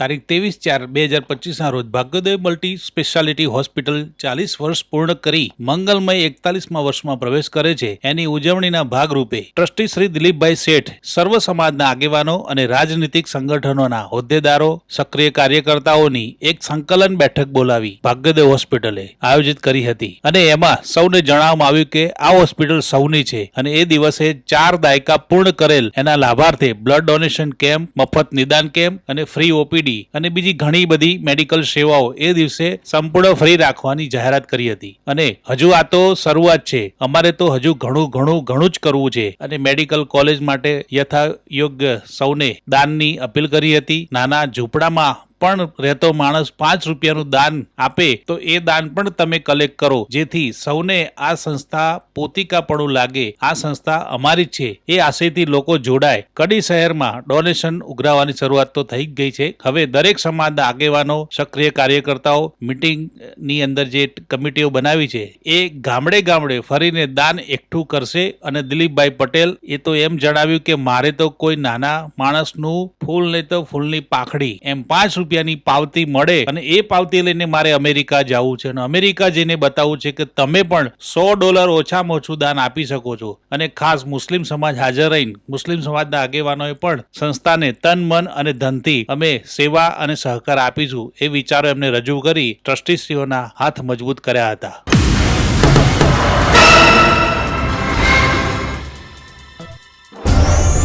તારીખ ત્રેવીસ ચાર બે હજાર પચીસના રોજ ભાગ્યોદય મલ્ટી સ્પેશિયાલિટી હોસ્પિટલ ચાલીસ વર્ષ પૂર્ણ કરી મંગલમય એકતાલીસમાં વર્ષમાં પ્રવેશ કરે છે. એની ઉજવણીના ભાગરૂપે ટ્રસ્ટી શ્રી દિલીપભાઈ શેઠ, સર્વ સમાજના આગેવાનો અને રાજનીતિક સંગઠનોના હોદ્દેદારો, સક્રિય કાર્યકર્તાઓની એક સંકલન બેઠક બોલાવી ભાગ્યોદય હોસ્પિટલે આયોજિત કરી હતી. અને એમાં સૌને જણાવવામાં આવ્યું કે આ હોસ્પિટલ સૌની છે અને એ દિવસે ચાર દાયકા પૂર્ણ કરેલ. એના લાભાર્થે બ્લડ ડોનેશન કેમ્પ, મફત નિદાન કેમ્પ અને ફ્રી ઓપીડી અને બીજી ઘણી બધી મેડિકલ સેવાઓ એ દિવસે સંપૂર્ણ ફ્રી રાખવાની જાહેરાત કરી હતી. અને હજુ આ તો શરૂઆત છે. અમારે તો હજુ ઘણું ઘણું ઘણું જ કરવું છે. અને મેડિકલ કોલેજ માટે યથા યોગ્ય સૌને દાનની અપીલ કરી હતી. નાના ઝૂંપડામાં પણ રહેતો માણસ પાંચ રૂપિયાનું દાન આપે, તો એ દાન પણ તમે કલેક્ટ કરો. જેથી સૌને આ સંસ્થા પોતિકાપણું લાગે. આ સંસ્થા અમારી જ છે. એ આશયથી લોકો જોડાય. કડી શહેરમાં ડોનેશન ઉઘરાવવાની શરૂઆત તો થઈ ગઈ છે. હવે દરેક સમાજના આગેવાનો, સક્રિય કાર્યકર્તાઓ મિટિંગની અંદર જે કમિટીઓ બનાવી છે, એ ગામડે ગામડે ફરીને દાન એકઠું કરશે અને દિલીપભાઈ પટેલ એ તો એમ જણાવ્યું કે મારે તો કોઈ નાના માણસનું ફૂલ નહીં તો ફૂલની પાખડી. એમ પાંચ રૂપિયાની પાવતી મળે અને એ પાવતી લઈને મારે અમેરિકા જવું છે અને અમેરિકા જઈને બતાવવું છે કે તમે પણ સો ડોલર ઓછામાં ઓછું દાન આપી શકો છો. અને ખાસ મુસ્લિમ સમાજ હાજર રહીને, મુસ્લિમ સમાજના આગેવાનોએ પણ સંસ્થાને તન, મન અને ધનથી અમે સેવા અને સહકાર આપીશું એ વિચારો એમને રજૂ કરી ટ્રસ્ટીશ્રીઓના હાથ મજબૂત કર્યા હતા.